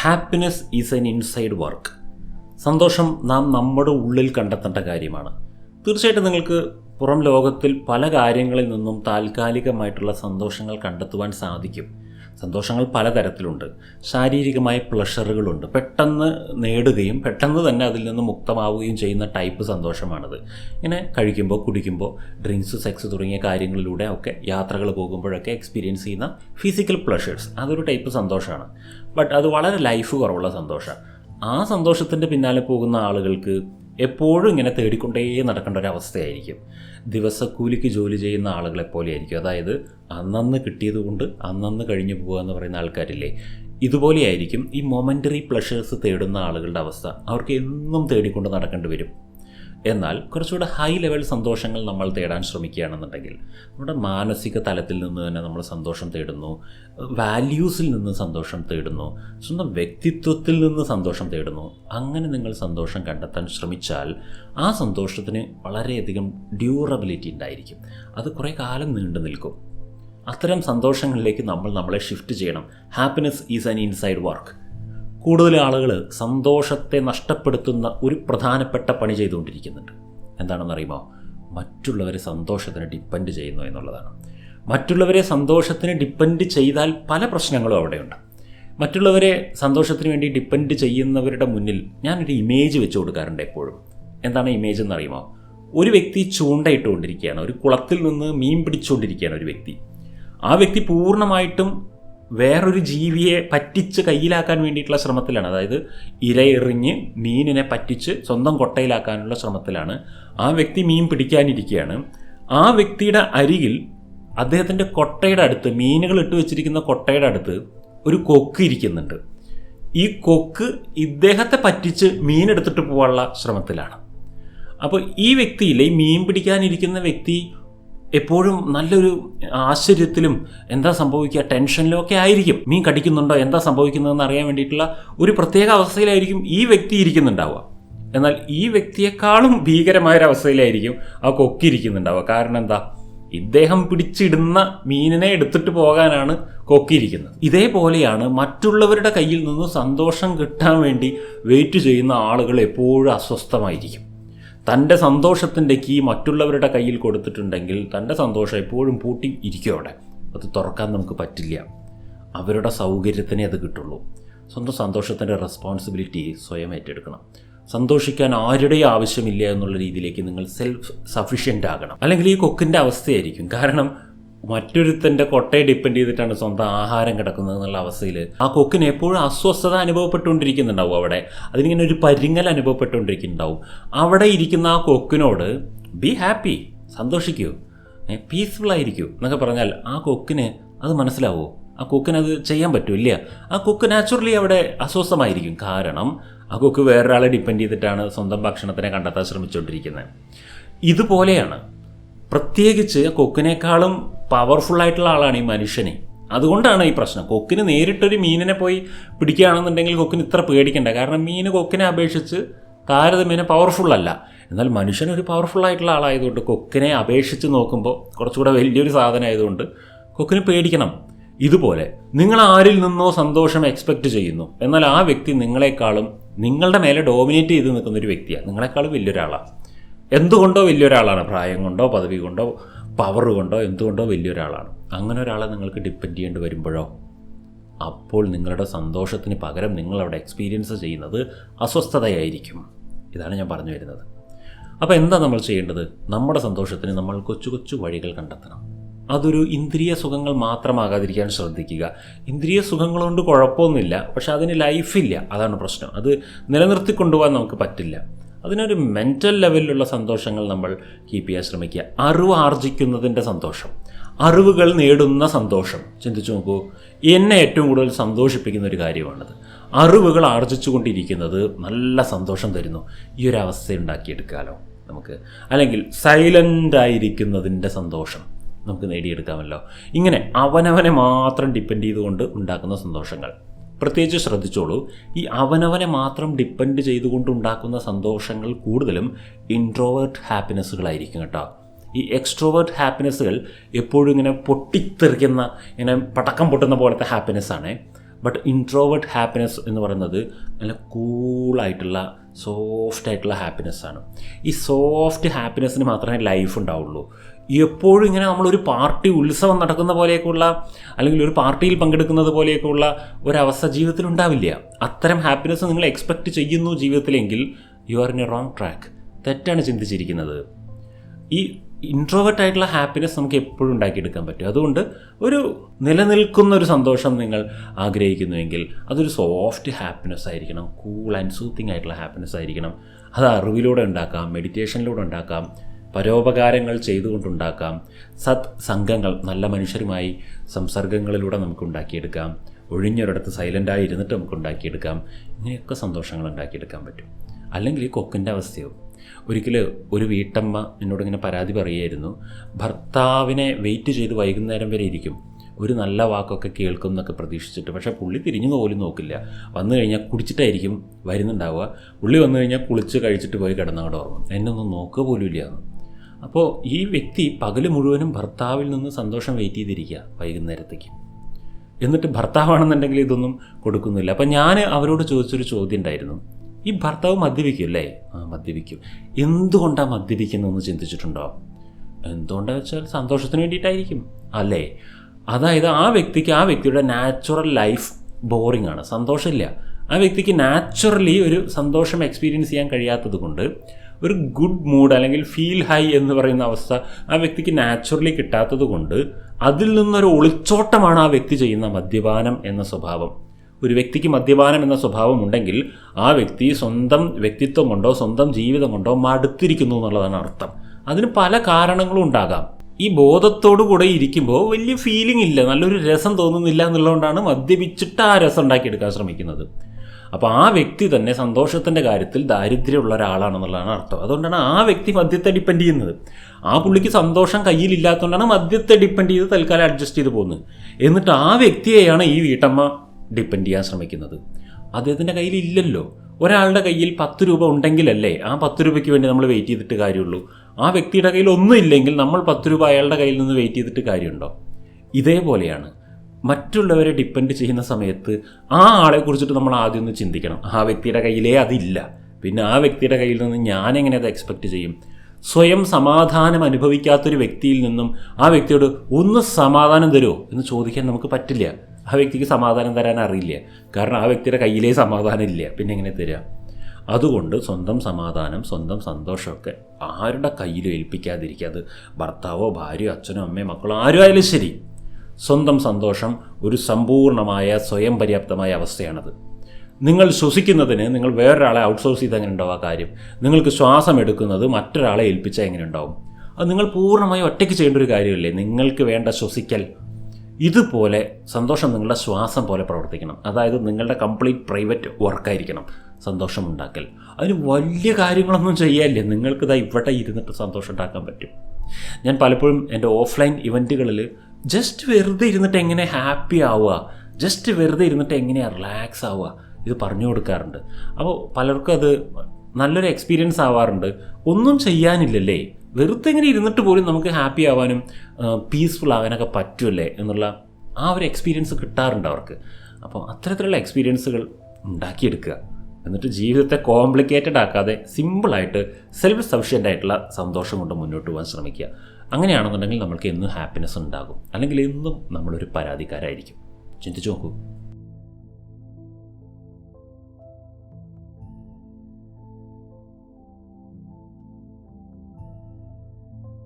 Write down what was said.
Happiness is an inside work സന്തോഷം നാം നമ്മുടെ ഉള്ളിൽ കണ്ടെത്തേണ്ട കാര്യമാണ്. തീർച്ചയായിട്ടും നിങ്ങൾക്ക് പുറം ലോകത്തിൽ പല കാര്യങ്ങളിൽ നിന്നും താൽക്കാലികമായിട്ടുള്ള സന്തോഷങ്ങൾ കണ്ടെത്തുവാൻ സാധിക്കും. സന്തോഷങ്ങൾ പലതരത്തിലുണ്ട്. ശാരീരികമായ പ്ലഷറുകളുണ്ട് പെട്ടെന്ന് നേടുകയും പെട്ടെന്ന് തന്നെ അതിൽ നിന്ന് മുക്തമാവുകയും ചെയ്യുന്ന ടൈപ്പ് സന്തോഷമാണത്. ഇങ്ങനെ കഴിക്കുമ്പോൾ കുടിക്കുമ്പോൾ ഡ്രിങ്ക്സ് സെക്സ് തുടങ്ങിയ കാര്യങ്ങളിലൂടെ ഒക്കെ യാത്രകൾ പോകുമ്പോഴൊക്കെ എക്സ്പീരിയൻസ് ചെയ്യുന്ന ഫിസിക്കൽ പ്ലഷേഴ്സ് അതൊരു ടൈപ്പ് സന്തോഷമാണ്. ബട്ട് അത് വളരെ ലൈഫ് കുറവുള്ള സന്തോഷമാണ് ആ സന്തോഷത്തിന്റെ പിന്നാലെ പോകുന്ന ആളുകൾക്ക് എപ്പോഴും ഇങ്ങനെ തേടിക്കൊണ്ടേ നടക്കേണ്ട ഒരു അവസ്ഥയായിരിക്കും. ദിവസക്കൂലിക്ക് ജോലി ചെയ്യുന്ന ആളുകളെ പോലെയായിരിക്കും അതായത് അന്നന്ന് കിട്ടിയത് കൊണ്ട് അന്നന്ന് കഴിഞ്ഞു പോകുക എന്ന് പറയുന്ന ആൾക്കാരില്ലേ ഇതുപോലെയായിരിക്കും ഈ മൊമെന്ററി പ്ലഷേഴ്സ് തേടുന്ന ആളുകളുടെ അവസ്ഥ. അവർക്ക് എന്നും തേടിക്കൊണ്ട് നടക്കേണ്ടി വരും. എന്നാൽ കുറച്ചുകൂടെ ഹൈ ലെവൽ സന്തോഷങ്ങൾ നമ്മൾ തേടാൻ ശ്രമിക്കുകയാണെന്നുണ്ടെങ്കിൽ നമ്മുടെ മാനസിക തലത്തിൽ നിന്ന് തന്നെ നമ്മൾ സന്തോഷം തേടുന്നു വാല്യൂസിൽ നിന്ന് സന്തോഷം തേടുന്നു സ്വന്തം വ്യക്തിത്വത്തിൽ നിന്ന് സന്തോഷം തേടുന്നു. അങ്ങനെ നിങ്ങൾ സന്തോഷം കണ്ടെത്താൻ ശ്രമിച്ചാൽ ആ സന്തോഷത്തിന് വളരെയധികം ഡ്യൂറബിലിറ്റി ഉണ്ടായിരിക്കും. അത് കുറേ കാലം നീണ്ടു നിൽക്കും. അത്തരം സന്തോഷങ്ങളിലേക്ക് നമ്മൾ നമ്മളെ ഷിഫ്റ്റ് ചെയ്യണം. Happiness is an inside work കൂടുതൽ ആളുകൾ സന്തോഷത്തെ നഷ്ടപ്പെടുത്തുന്ന ഒരു പ്രധാനപ്പെട്ട പണി ചെയ്തുകൊണ്ടിരിക്കുന്നുണ്ട്. എന്താണെന്നറിയുമോ മറ്റുള്ളവരെ സന്തോഷത്തിന് ഡിപ്പെൻഡ് ചെയ്യുന്നു എന്നുള്ളതാണ്. മറ്റുള്ളവരെ സന്തോഷത്തിന് ഡിപ്പെൻഡ് ചെയ്താൽ പല പ്രശ്നങ്ങളും അവിടെയുണ്ട്. മറ്റുള്ളവരെ സന്തോഷത്തിന് വേണ്ടി ഡിപ്പെൻഡ് ചെയ്യുന്നവരുടെ മുന്നിൽ ഞാനൊരു ഇമേജ് വെച്ച് കൊടുക്കാറുണ്ട് എപ്പോഴും. എന്താണ് ഇമേജ് എന്നറിയുമോ? ഒരു വ്യക്തി ചൂണ്ടയിട്ടുകൊണ്ടിരിക്കുകയാണ് ഒരു കുളത്തിൽ നിന്ന് മീൻ പിടിച്ചുകൊണ്ടിരിക്കുകയാണ് ഒരു വ്യക്തി. ആ വ്യക്തി പൂർണമായിട്ടും വേറൊരു ജീവിയെ പറ്റിച്ച് കയ്യിലാക്കാൻ വേണ്ടിയിട്ടുള്ള ശ്രമത്തിലാണ്. അതായത് ഇരയെറിഞ്ഞ് മീനിനെ പറ്റിച്ച് സ്വന്തം കൊട്ടയിലാക്കാനുള്ള ശ്രമത്തിലാണ്. ആ വ്യക്തി മീൻ പിടിക്കാനിരിക്കുകയാണ്. ആ വ്യക്തിയുടെ അരികിൽ അദ്ദേഹത്തിന്റെ കൊട്ടയുടെ അടുത്ത് മീനുകൾ ഇട്ട് വെച്ചിരിക്കുന്ന കൊട്ടയുടെ അടുത്ത് ഒരു കൊക്ക് ഇരിക്കുന്നുണ്ട്. ഈ കൊക്ക് ഇദ്ദേഹത്തെ പറ്റിച്ച് മീൻ എടുത്തിട്ട് പോകാനുള്ള ശ്രമത്തിലാണ്. അപ്പോൾ ഈ വ്യക്തിയിലെ ഈ മീൻ പിടിക്കാനിരിക്കുന്ന വ്യക്തി എപ്പോഴും നല്ലൊരു ആശ്ചര്യത്തിലും എന്താ സംഭവിക്കുക ടെൻഷനിലും ഒക്കെ ആയിരിക്കും. മീൻ കടിക്കുന്നുണ്ടോ എന്താ സംഭവിക്കുന്നതെന്ന് അറിയാൻ വേണ്ടിയിട്ടുള്ള ഒരു പ്രത്യേക അവസ്ഥയിലായിരിക്കും ഈ വ്യക്തി ഇരിക്കുന്നുണ്ടാവുക. എന്നാൽ ഈ വ്യക്തിയെക്കാളും ഭീകരമായൊരവസ്ഥയിലായിരിക്കും ആ കൊക്കിയിരിക്കുന്നുണ്ടാവുക കാരണം എന്താ? ഇദ്ദേഹം പിടിച്ചിടുന്ന മീനിനെ എടുത്തിട്ട് പോകാനാണ് കൊക്കിയിരിക്കുന്നത് ഇതേപോലെയാണ് മറ്റുള്ളവരുടെ കയ്യിൽ നിന്ന് സന്തോഷം കിട്ടാൻ വേണ്ടി വെയിറ്റ് ചെയ്യുന്ന ആളുകൾ എപ്പോഴും അസ്വസ്ഥമായിരിക്കും. തന്റെ സന്തോഷത്തിന്റെ കീ മറ്റുള്ളവരുടെ കയ്യിൽ കൊടുത്തിട്ടുണ്ടെങ്കിൽ തന്റെ സന്തോഷം എപ്പോഴും പൂട്ടി ഇരിക്കും അവിടെ. അത് തുറക്കാൻ നമുക്ക് പറ്റില്ല. അവരുടെ സൗകര്യത്തിനേ അത് കിട്ടുള്ളൂ. സ്വന്തം സന്തോഷത്തിന്റെ റെസ്പോൺസിബിലിറ്റി സ്വയം ഏറ്റെടുക്കണം. സന്തോഷിക്കാൻ ആരുടെയും ആവശ്യമില്ല എന്നുള്ള രീതിയിലേക്ക് നിങ്ങൾ സെൽഫ് സഫീഷ്യന്റ് ആകണം. അല്ലെങ്കിൽ ഈ കൊക്കിന്റെ അവസ്ഥയായിരിക്കും. കാരണം മറ്റൊരുത്തന്റെ കൊട്ടയെ ഡിപ്പെൻഡ് ചെയ്തിട്ടാണ് സ്വന്തം ആഹാരം കിടക്കുന്നത് എന്നുള്ള അവസ്ഥയിൽ ആ കൊക്കിന് എപ്പോഴും അസ്വസ്ഥത അനുഭവപ്പെട്ടുകൊണ്ടിരിക്കുന്നുണ്ടാവും അവിടെ. അതിനിങ്ങനെ ഒരു പരിങ്ങൽ അനുഭവപ്പെട്ടുകൊണ്ടിരിക്കുന്നുണ്ടാവും. അവിടെ ഇരിക്കുന്ന ആ കൊക്കിനോട് ബി ഹാപ്പി സന്തോഷിക്കൂ. പീസ്ഫുൾ ആയിരിക്കൂ. എന്നൊക്കെ പറഞ്ഞാൽ ആ കൊക്കിന് അത് മനസ്സിലാവുമോ ആ കൊക്കിന് അത് ചെയ്യാൻ പറ്റില്ല ആ കൊക്ക് നാച്ചുറലി അവിടെ അസ്വസ്ഥമായിരിക്കും. കാരണം ആ കൊക്ക് വേറൊരാളെ ഡിപ്പെൻഡ് ചെയ്തിട്ടാണ് സ്വന്തം ഭക്ഷണത്തിനെ കണ്ടെത്താൻ ശ്രമിച്ചുകൊണ്ടിരിക്കുന്നത്. ഇതുപോലെയാണ്. പ്രത്യേകിച്ച് കൊക്കിനേക്കാളും പവർഫുൾ ആയിട്ടുള്ള ആളാണ് ഈ മനുഷ്യനെ. അതുകൊണ്ടാണ് ഈ പ്രശ്നം. കൊക്കിന് നേരിട്ടൊരു മീനിനെ പോയി പിടിക്കുകയാണെന്നുണ്ടെങ്കിൽ കൊക്കിന് ഇത്ര പേടിക്കണ്ട. കാരണം മീന് കൊക്കിനെ അപേക്ഷിച്ച് താരതമ്യേന പവർഫുൾ അല്ല. എന്നാൽ മനുഷ്യൻ ഒരു പവർഫുൾ ആയിട്ടുള്ള ആളായതുകൊണ്ട് കൊക്കിനെ അപേക്ഷിച്ച് നോക്കുമ്പോൾ കുറച്ചുകൂടെ വലിയൊരു സാധനമായതുകൊണ്ട് കൊക്കിന് പേടിക്കണം. ഇതുപോലെ നിങ്ങൾ ആരിൽ നിന്നോ സന്തോഷം എക്സ്പെക്റ്റ് ചെയ്യുന്നു. എന്നാൽ ആ വ്യക്തി നിങ്ങളെക്കാളും നിങ്ങളുടെ മേലെ ഡോമിനേറ്റ് ചെയ്ത് നിൽക്കുന്ന ഒരു വ്യക്തിയാണ്. നിങ്ങളെക്കാളും വലിയൊരാളാണ്. എന്തുകൊണ്ടോ വലിയൊരാളാണ്? പ്രായം കൊണ്ടോ പദവി കൊണ്ടോ പവർ കൊണ്ടോ എന്തുകൊണ്ടോ വലിയൊരാളാണ്. അങ്ങനെ ഒരാളെ നിങ്ങൾക്ക് ഡിപ്പെൻഡ് ചെയ്യേണ്ടി വരുമ്പോഴോ? അപ്പോൾ നിങ്ങളുടെ സന്തോഷത്തിന് പകരം നിങ്ങളവിടെ എക്സ്പീരിയൻസ് ചെയ്യുന്നത് അസ്വസ്ഥതയായിരിക്കും. ഇതാണ് ഞാൻ പറഞ്ഞു വരുന്നത്. അപ്പോൾ എന്താ നമ്മൾ ചെയ്യേണ്ടത്? നമ്മുടെ സന്തോഷത്തിന് നമ്മൾ കൊച്ചു കൊച്ചു വഴികൾ കണ്ടെത്തണം. അതൊരു ഇന്ദ്രിയ സുഖങ്ങൾ മാത്രമാകാതിരിക്കാൻ ശ്രദ്ധിക്കുക. ഇന്ദ്രിയ സുഖങ്ങൾ കൊണ്ട് കുഴപ്പമൊന്നുമില്ല പക്ഷെ അതിന് ലൈഫില്ല അതാണ് പ്രശ്നം. അത് നിലനിർത്തിക്കൊണ്ടുപോകാൻ നമുക്ക് പറ്റില്ല. അതിനൊരു മെന്റൽ ലെവലിലുള്ള സന്തോഷങ്ങൾ നമ്മൾ കീപ്പ് ചെയ്യാൻ ശ്രമിക്കുക. അറിവ് ആർജിക്കുന്നതിന്റെ സന്തോഷം. അറിവുകൾ നേടുന്ന സന്തോഷം. ചിന്തിച്ചു നോക്കൂ എന്നെ ഏറ്റവും കൂടുതൽ സന്തോഷിപ്പിക്കുന്ന ഒരു കാര്യമാണത്. അറിവുകൾ ആർജിച്ചുകൊണ്ടിരിക്കുന്നത് നല്ല സന്തോഷം തരുന്നു. ഈ ഒരു അവസ്ഥ ഉണ്ടാക്കിയെടുക്കാമല്ലോ നമുക്ക്. അല്ലെങ്കിൽ സൈലന്റ് ആയിരിക്കുന്നതിന്റെ സന്തോഷം നമുക്ക് നേടിയെടുക്കാമല്ലോ. ഇങ്ങനെ അവനവനെ മാത്രം ഡിപ്പെൻഡ് ചെയ്തുകൊണ്ട് ഉണ്ടാക്കുന്ന സന്തോഷങ്ങൾ. പ്രത്യേകിച്ച് ശ്രദ്ധിച്ചോളൂ ഈ അവനവനെ മാത്രം ഡിപ്പെൻഡ് ചെയ്തുകൊണ്ടുണ്ടാക്കുന്ന സന്തോഷങ്ങൾ കൂടുതലും ഇൻട്രോവേർട്ട് ഹാപ്പിനെസ്സുകളായിരിക്കും കേട്ടോ. ഈ എക്സ്ട്രോവേർട്ട് ഹാപ്പിനെസ്സുകൾ എപ്പോഴും ഇങ്ങനെ പൊട്ടിത്തെറിക്കുന്ന ഇങ്ങനെ പടക്കം പൊട്ടുന്ന പോലത്തെ ഹാപ്പിനെസ്സാണ് ബട്ട് ഇൻട്രോവേർട്ട് ഹാപ്പിനെസ് എന്ന് പറയുന്നത് നല്ല കൂളായിട്ടുള്ള സോഫ്റ്റ് ആയിട്ടുള്ള ഹാപ്പിനെസ്സാണ് ഈ സോഫ്റ്റ് ഹാപ്പിനെസ്സിന് മാത്രമേ ലൈഫ് ഉണ്ടാവുള്ളൂ. എപ്പോഴും ഇങ്ങനെ നമ്മളൊരു പാർട്ടി ഉത്സവം നടക്കുന്ന പോലെയൊക്കെയുള്ള അല്ലെങ്കിൽ ഒരു പാർട്ടിയിൽ പങ്കെടുക്കുന്നത് പോലെയൊക്കെയുള്ള ഒരവസ്ഥ ജീവിതത്തിൽ ഉണ്ടാവില്ല. അത്തരം ഹാപ്പിനെസ് നിങ്ങൾ എക്സ്പെക്റ്റ് ചെയ്യുന്നു ജീവിതത്തിലെങ്കിൽ you are in a wrong track തെറ്റാണ് ചിന്തിച്ചിരിക്കുന്നത്. ഈ ഇൻട്രോവേർട്ട് ആയിട്ടുള്ള ഹാപ്പിനെസ് നമുക്ക് എപ്പോഴും ഉണ്ടാക്കിയെടുക്കാൻ പറ്റും. അതുകൊണ്ട് ഒരു നിലനിൽക്കുന്ന ഒരു സന്തോഷം നിങ്ങൾ ആഗ്രഹിക്കുന്നുവെങ്കിൽ അതൊരു സോഫ്റ്റ് ഹാപ്പിനെസ് ആയിരിക്കണം കൂൾ ആൻഡ് സൂത്തിങ് ആയിട്ടുള്ള ഹാപ്പിനെസ് ആയിരിക്കണം. അത് അറിവിലൂടെ ഉണ്ടാക്കാം മെഡിറ്റേഷനിലൂടെ ഉണ്ടാക്കാം പരോപകാരങ്ങൾ ചെയ്തുകൊണ്ടുണ്ടാക്കാം സത് സംഘങ്ങൾ നല്ല മനുഷ്യരുമായി സംസർഗങ്ങളിലൂടെ നമുക്ക് ഉണ്ടാക്കിയെടുക്കാം ഒഴിഞ്ഞൊരിടത്ത് സൈലന്റായി ഇരുന്നിട്ട് നമുക്ക് ഉണ്ടാക്കിയെടുക്കാം ഇങ്ങനെയൊക്കെ സന്തോഷങ്ങൾ ഉണ്ടാക്കിയെടുക്കാൻ പറ്റും. അല്ലെങ്കിൽ ഈ കൊക്കിന്റെ അവസ്ഥയോ ഒരിക്കൽ ഒരു വീട്ടമ്മ എന്നോട് ഇങ്ങനെ പരാതി പറയുമായിരുന്നു ഭർത്താവിനെ വെയിറ്റ് ചെയ്ത് വൈകുന്നേരം വരെ ഇരിക്കും. ഒരു നല്ല വാക്കൊക്കെ കേൾക്കും എന്നൊക്കെ പ്രതീക്ഷിച്ചിട്ട്. പക്ഷേ പുള്ളി തിരിഞ്ഞു പോലും നോക്കില്ല. വന്നു കഴിഞ്ഞാൽ കുടിച്ചിട്ടായിരിക്കും വരുന്നുണ്ടാവുക. പുള്ളി വന്നു കഴിഞ്ഞാൽ കുളിച്ച് കഴിച്ചിട്ട് പോയി കിടന്നവിടെ ഓർമ്മ എന്നൊന്നും നോക്കുക പോലും ഇല്ല. അപ്പോൾ ഈ വ്യക്തി പകൽ മുഴുവനും ഭർത്താവിൽ നിന്ന് സന്തോഷം വെയിറ്റ് ചെയ്തിരിക്കുക വൈകുന്നേരത്തേക്ക്. എന്നിട്ട് ഭർത്താവാണെന്നുണ്ടെങ്കിൽ ഇതൊന്നും കൊടുക്കുന്നില്ല. അപ്പം ഞാൻ അവരോട് ചോദിച്ചൊരു ചോദ്യം ഉണ്ടായിരുന്നു. ഈ ഭർത്താവ് മദ്യപിക്കും അല്ലേ ആ മദ്യപിക്കും. എന്തുകൊണ്ടാണ് മദ്യപിക്കുന്നതെന്ന് ചിന്തിച്ചിട്ടുണ്ടോ? എന്തുകൊണ്ടാണെന്ന് വെച്ചാൽ സന്തോഷത്തിന് വേണ്ടിയിട്ടായിരിക്കും. അല്ലേ? അതായത് ആ വ്യക്തിക്ക് ആ വ്യക്തിയുടെ നാച്ചുറൽ ലൈഫ് ബോറിംഗ് ആണ്. സന്തോഷമില്ല. ആ വ്യക്തിക്ക് നാച്ചുറലി ഒരു സന്തോഷം എക്സ്പീരിയൻസ് ചെയ്യാൻ കഴിയാത്തത് കൊണ്ട് ഒരു ഗുഡ് മൂഡ് അല്ലെങ്കിൽ ഫീൽ ഹൈ എന്ന് പറയുന്ന അവസ്ഥ ആ വ്യക്തിക്ക് നാച്ചുറലി കിട്ടാത്തത് കൊണ്ട് അതിൽ നിന്നൊരു ഒളിച്ചോട്ടമാണ് ആ വ്യക്തി ചെയ്യുന്ന മദ്യപാനം എന്ന സ്വഭാവം. ഒരു വ്യക്തിക്ക് മദ്യപാനം എന്ന സ്വഭാവം ഉണ്ടെങ്കിൽ ആ വ്യക്തി സ്വന്തം വ്യക്തിത്വം കൊണ്ടോ സ്വന്തം ജീവിതം കൊണ്ടോ മടുത്തിരിക്കുന്നു എന്നുള്ളതാണ് അർത്ഥം. അതിന് പല കാരണങ്ങളും ഉണ്ടാകാം. ഈ ബോധത്തോടു കൂടെ ഇരിക്കുമ്പോൾ വലിയ ഫീലിംഗ് ഇല്ല നല്ലൊരു രസം തോന്നുന്നില്ല എന്നുള്ളതുകൊണ്ടാണ് മദ്യപിച്ചിട്ട് ആ രസം ഉണ്ടാക്കിയെടുക്കാൻ ശ്രമിക്കുന്നത്. അപ്പോൾ ആ വ്യക്തി തന്നെ സന്തോഷത്തിന്റെ കാര്യത്തിൽ ദാരിദ്ര്യമുള്ള ഒരാളാണെന്നുള്ളതാണ് അർത്ഥം. അതുകൊണ്ടാണ് ആ വ്യക്തി മദ്യത്തെ ഡിപ്പെൻഡ് ചെയ്യുന്നത്. ആ പുള്ളിക്ക് സന്തോഷം കയ്യിലില്ലാത്തതുകൊണ്ടാണ് മദ്യത്തെ ഡിപ്പെൻഡ് ചെയ്ത് തൽക്കാലം അഡ്ജസ്റ്റ് ചെയ്ത് പോകുന്നത്. എന്നിട്ട് ആ വ്യക്തിയെയാണ് ഈ വീട്ടമ്മ ഡിപ്പെൻഡ് ചെയ്യാൻ ശ്രമിക്കുന്നത്. അദ്ദേഹത്തിന്റെ കയ്യിൽ ഇല്ലല്ലോ. ഒരാളുടെ കയ്യിൽ പത്ത് രൂപ ഉണ്ടെങ്കിലല്ലേ ആ പത്ത് രൂപയ്ക്ക് വേണ്ടി നമ്മൾ വെയിറ്റ് ചെയ്തിട്ട് കാര്യമുള്ളൂ. ആ വ്യക്തിയുടെ കയ്യിൽ ഒന്നും ഇല്ലെങ്കിൽ നമ്മൾ പത്ത് രൂപ അയാളുടെ കയ്യിൽ നിന്ന് വെയിറ്റ് ചെയ്തിട്ട് കാര്യമുണ്ടോ? ഇതേപോലെയാണ് മറ്റുള്ളവരെ ഡിപ്പെൻഡ് ചെയ്യുന്ന സമയത്ത് ആ ആളെ കുറിച്ചിട്ട് നമ്മൾ ആദ്യം ഒന്ന് ചിന്തിക്കണം. ആ വ്യക്തിയുടെ കയ്യിലേ അതില്ല. പിന്നെ ആ വ്യക്തിയുടെ കയ്യിൽ നിന്ന് ഞാൻ എങ്ങനെ അത് എക്സ്പെക്റ്റ് ചെയ്യും? സ്വയം സമാധാനം അനുഭവിക്കാത്തൊരു വ്യക്തിയിൽ നിന്നും ആ വ്യക്തിയോട് ഒന്ന് സമാധാനം തരുമോ എന്ന് ചോദിക്കാൻ നമുക്ക് പറ്റില്ല. ആ വ്യക്തിക്ക് സമാധാനം തരാൻ അറിയില്ല. കാരണം ആ വ്യക്തിയുടെ കയ്യിലേ സമാധാനം ഇല്ല. പിന്നെ എങ്ങനെ തരിക അതുകൊണ്ട് സ്വന്തം സമാധാനം സ്വന്തം സന്തോഷമൊക്കെ ആരുടെ കയ്യിലും ഏൽപ്പിക്കാതിരിക്കുക. അത് ഭർത്താവോ ഭാര്യയോ അച്ഛനോ അമ്മയോ മക്കളോ ആരും ആയാലും ശരി. സ്വന്തം സന്തോഷം ഒരു സമ്പൂർണമായ സ്വയം പര്യാപ്തമായ അവസ്ഥയാണത്. നിങ്ങൾ ശ്വസിക്കുന്നതിന് നിങ്ങൾ വേറൊരാളെ ഔട്ട്സോഴ്സ് ചെയ്ത് എങ്ങനെ ഉണ്ടാവും ആ കാര്യം? നിങ്ങൾക്ക് ശ്വാസം എടുക്കുന്നത് മറ്റൊരാളെ ഏൽപ്പിച്ചാൽ എങ്ങനെ ഉണ്ടാവും? അത് നിങ്ങൾ പൂർണമായും ഒറ്റയ്ക്ക് ചെയ്യേണ്ട ഒരു കാര്യമല്ലേ? നിങ്ങൾക്ക് വേണ്ട ശ്വസിക്കൽ. ഇതുപോലെ സന്തോഷം നിങ്ങളുടെ ശ്വാസം പോലെ പ്രവർത്തിക്കണം. അതായത് നിങ്ങളുടെ കംപ്ലീറ്റ് പ്രൈവറ്റ് വർക്കായിരിക്കണം സന്തോഷം ഉണ്ടാക്കൽ. അതിന് വലിയ കാര്യങ്ങളൊന്നും ചെയ്യാല്ലേ നിങ്ങൾക്ക് ഇതാ ഇവിടെ ഇരുന്നിട്ട് സന്തോഷം ഉണ്ടാക്കാൻ പറ്റും. ഞാൻ പലപ്പോഴും എന്റെ ഓഫ്ലൈൻ ഇവന്റുകളിൽ ജസ്റ്റ് വെറുതെ ഇരുന്നിട്ട് എങ്ങനെ ഹാപ്പി ആവുക? ജസ്റ്റ് വെറുതെ ഇരുന്നിട്ട് എങ്ങനെയാണ് റിലാക്സ് ആവുക? ഇത് പറഞ്ഞു കൊടുക്കാറുണ്ട്. അപ്പോൾ പലർക്കും അത് നല്ലൊരു എക്സ്പീരിയൻസ് ആവാറുണ്ട്. ഒന്നും ചെയ്യാനില്ലല്ലേ? വെറുതെ ഇങ്ങനെ ഇരുന്നിട്ട് പോലും നമുക്ക് ഹാപ്പി ആവാനും പീസ്ഫുൾ ആകാനൊക്കെ പറ്റുമല്ലേ എന്നുള്ള ആ ഒരു എക്സ്പീരിയൻസ് കിട്ടാറുണ്ട് അവർക്ക്. അപ്പോൾ അത്തരത്തിലുള്ള എക്സ്പീരിയൻസുകൾ ഉണ്ടാക്കിയെടുക്കുക. എന്നിട്ട് ജീവിതത്തെ കോംപ്ലിക്കേറ്റഡ് ആക്കാതെ സിമ്പിളായിട്ട് സെൽഫ് സഫിഷ്യന്റ് ആയിട്ടുള്ള സന്തോഷം കൊണ്ട് മുന്നോട്ട് പോകാൻ ശ്രമിക്കുക. അങ്ങനെയാണെന്നുണ്ടെങ്കിൽ നമ്മൾക്ക് എന്നും ഹാപ്പിനെസ് ഉണ്ടാകും. അല്ലെങ്കിൽ എന്നും നമ്മളൊരു പരാതിക്കാരായിരിക്കും. ചിന്തിച്ചു നോക്കൂ.